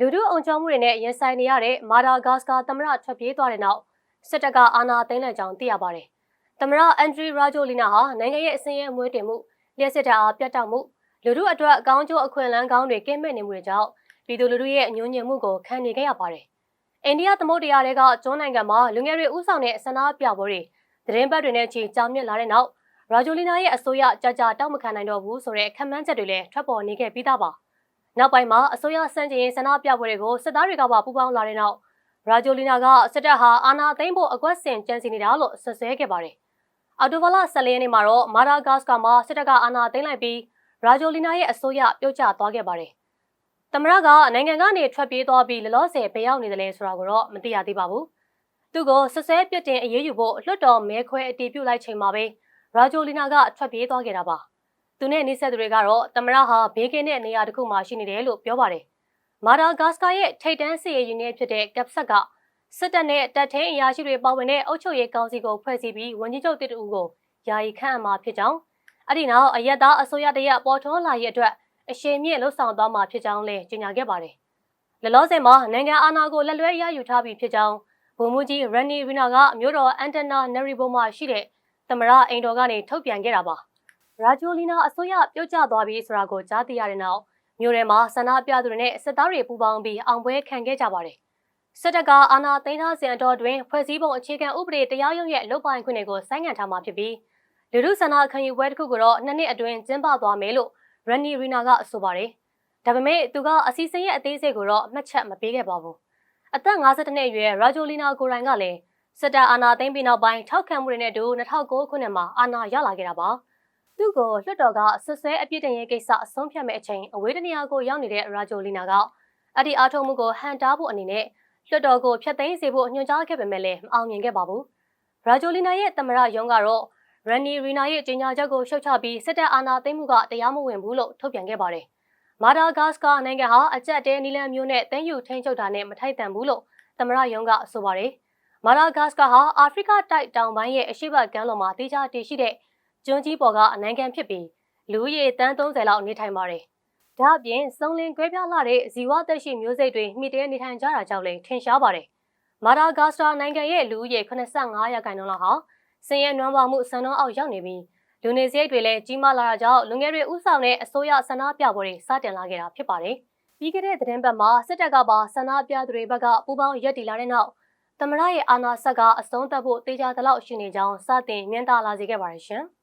လူထုအုံကြွမှုတွေနဲ့ရင်ဆိုင်နေရတဲ့မာဒါဂတ်စကာသမ္မတထွက်ပြေးသွားတဲ့နောက်စစ်တပ်ကအာဏာသိမ်းလိုက်ကြောင်းသိရပါတယ်။သမ္မတအန်ဒရီရာဂျိုလီနာဟာနိုင်ငံရဲ့အစင်းရဲအမွေးတင်မှုလျှက်စစ်တပ်အားပြတ်တောက်မှုလူထုအတွက်အကောင်းကျိုးအခွင့်အလမ်းကောင်းတွေကင်းမဲ့နေမှုတွေကြောင့်ပြည်သူလူထုရဲ့အညှိုးညင်မှုကိုခံနေခဲ့ရပါတယ်။အိန္ဒိယသမုဒ္ဒရာတွေကကျွန်းနိုင်ငံမှာလူငယ်တွေဥဆောင်တဲ့ဆန္ဒပြပွဲတွေသတင်းပတ်တွေနဲ့ချီကြောင်မြင့်လာတဲ့နောက်ရာဂျိုလီနာရဲ့အစိုးရကြာကြာတောက်မခံနိုင်တော့ဘူးဆိုတဲ့ခံမှန်းချက်တွေလည်းထွက်ပေါ်နေခဲ့ပြီးသားပါ။ နောက်ပိုင်းမှာအစိုးရစန့်ကျင်ရေးဆန္ဒပြပွဲတွေကိုစစ်သားတွေကပါပူးပေါင်းလာတဲ့နောက်ရာဂျိုလီနာကစစ်တပ်ဟာအာဏာသိမ်းဖို့အကွက်ဆင်ကြံစီနေတာလို့ဆွဆွဲခဲ့ပါတယ်။အော်တိုဘာလ14ရက်နေ့မှာတော့မာဒါဂတ်စကာမှာစစ်တပ်ကအာဏာသိမ်းလိုက်ပြီးရာဂျိုလီနာရဲ့အစိုးရပြုတ်ကျသွားခဲ့ပါတယ်။သမရကနိုင်ငံကနေထွက်ပြေးသွားပြီးလလောဆယ်ဘယ်ရောက်နေတယ်လဲဆိုတာကိုတော့မသိရသေးပါဘူး။သူကိုဆွဆွဲပြစ်တင်အရေးယူဖို့လွှတ်တော်မဲခွဲအတီးပြုတ်လိုက်ချိန်မှာပဲရာဂျိုလီနာကထွက်ပြေးသွားခဲ့တာပါ။ သူနဲ့နှိစက်သူတွေကတော့သမရဟာဘေးကင်းတဲ့နေရာတစ်ခုမှာရှိနေတယ်လို့ပြောပါတယ်။မာဒါဂတ်စကာရဲ့ထိပ်တန်းစစ်ရေးယူနစ်ဖြစ်တဲ့ကပ်ဆက်ကစစ်တပ်နဲ့တပ်ထင်းအရာရှိတွေပါဝင်တဲ့အုပ်ချုပ်ရေးကောင်စီကိုဖွဲ့စည်းပြီးဝန်ကြီးချုပ်တစ်တူကိုယာယီခန့်အမှာဖြစ်ကြောင်းအဲ့ဒီနောက်အရက်သားအစိုးရတရက်ပေါ်ထွန်းလာရဲ့အတွက်အရှိန်မြင့်လှုပ်ဆောင်သွားမှာဖြစ်ကြောင်းလည်းကြေညာခဲ့ပါတယ်။လလောဆယ်မှာနိုင်ငံအာဏာကိုလက်လွဲရယူထားပြီးဖြစ်ကြောင်းဗိုလ်မှူးကြီးရန်နီရီနာကမြို့တော်အန်တနာနရီဘိုမှာရှိတဲ့သမရအိမ်တော်ကနေထုတ်ပြန်ခဲ့တာပါ။ ရာဂျိုလီနာအစိုးရပြုတ်ကျသွားပြီဆိုတာကိုကြားသိရတဲ့နောက်မြို့ထဲမှာဆန္ဒပြသူတွေနဲ့စစ်သားတွေပူးပေါင်းပြီးအောင်ပွဲခံခဲ့ကြပါတယ်။စစ်တပ်ကအာဏာသိမ်းထားစဉ်အတော်တွင်ဖွဲ့စည်းပုံအခြေခံဥပဒေတရားရုံးရဲ့လုပ်ပိုင်ခွင့်တွေကိုဆိုင်းငံ့ထားမှာဖြစ်ပြီးလူထုဆန္ဒခံယူပွဲတစ်ခုကိုတော့နှစ်နှစ်အတွင်းကျင်းပသွားမယ်လို့ရန်နီရီနာကဆိုပါတယ်။ဒါပေမဲ့သူကအစီအစဉ်ရဲ့အသေးစိတ်ကိုတော့မှတ်ချက်မပေးခဲ့ပါဘူး။အသက်52နှစ်အရွယ်ရာဂျိုလီနာကိုရိုင်ကလည်းစစ်တပ်အာဏာသိမ်းပြီးနောက်ပိုင်းထောက်ခံမှုတွေနဲ့တူ2009ခုနှစ်မှာအာဏာရလာခဲ့တာပါ။ သူ့ကိုလွှတ်တော်ကဆွဆွဲအပြစ်တင်ရေးကိစ္စအဆုံးဖြတ်မဲ့အချိန်အဝေးတနေရာကိုရောက်နေတဲ့ရာဂျိုလီနာကအဲ့ဒီအားထုတ်မှုကိုဟန်တားဖို့အနေနဲ့လွှတ်တော်ကိုဖျက်သိမ်းစေဖို့ညွှန်ကြားခဲ့ပေမဲ့လည်းမအောင်မြင်ခဲ့ပါဘူး။ရာဂျိုလီနာရဲ့တမရယုံကတော့ရန်နီရီနာရဲ့ကြေညာချက်ကိုရှုတ်ချပြီးစစ်တပ်အာဏာသိမ်းမှုကတရားမဝင်ဘူးလို့ထုတ်ပြန်ခဲ့ပါတယ်။မာဒါဂတ်စကာနိုင်ငံဟာအကြက်တဲနီလန်မျိုးနဲ့တင်းယူထိန်းချုပ်တာနဲ့မထိုက်တန်ဘူးလို့တမရယုံကဆိုပါတယ်။မာဒါဂတ်စကာဟာအာဖရိကတိုက်တောင်ပိုင်းရဲ့အရှေ့ဘက်ကမ်းလွန်မှာတေချာတည်ရှိတဲ့ ကျွန်းကြီးပေါ်ကအနိုင်ငံဖြစ်ပြီးလူဦးရေတန်း30လောက်နေထိုင်ပါတယ်။ဒါ့အပြင်စုံလင်ကွဲပြားလာတဲ့ဇီဝသက်ရှိမျိုးစိတ်တွေမိတဲနေထိုင်ကြတာကြောင့်လည်းထင်ရှားပါတယ်။မာဒါဂတ်စတာနိုင်ငံရဲ့လူဦးရေ85ရာခိုင်နှုန်းလောက်ဟာဆင်းရဲနွမ်းပါမှုစံနှုန်းအောက်ရောက်နေပြီးလူနေစရိတ်တွေလည်းကြီးမားလာတာကြောင့်လူငယ်တွေဥဆောင်တဲ့အစိုးရဆန္ဒပြပွဲတွေစတင်လာခဲ့တာဖြစ်ပါတယ်။ပြီးခဲ့တဲ့သတင်းပတ်မှာစစ်တပ်ကပါဆန္ဒပြသူတွေဘက်ကပူးပေါင်းရက်တီလာတဲ့နောက်သမရရဲ့အာဏာဆက်ကအဆုံးသတ်ဖို့တေချာသလောက်ရှိနေကြောင်းစတင်မြင်တာလာစေခဲ့ပါတယ်ရှင်။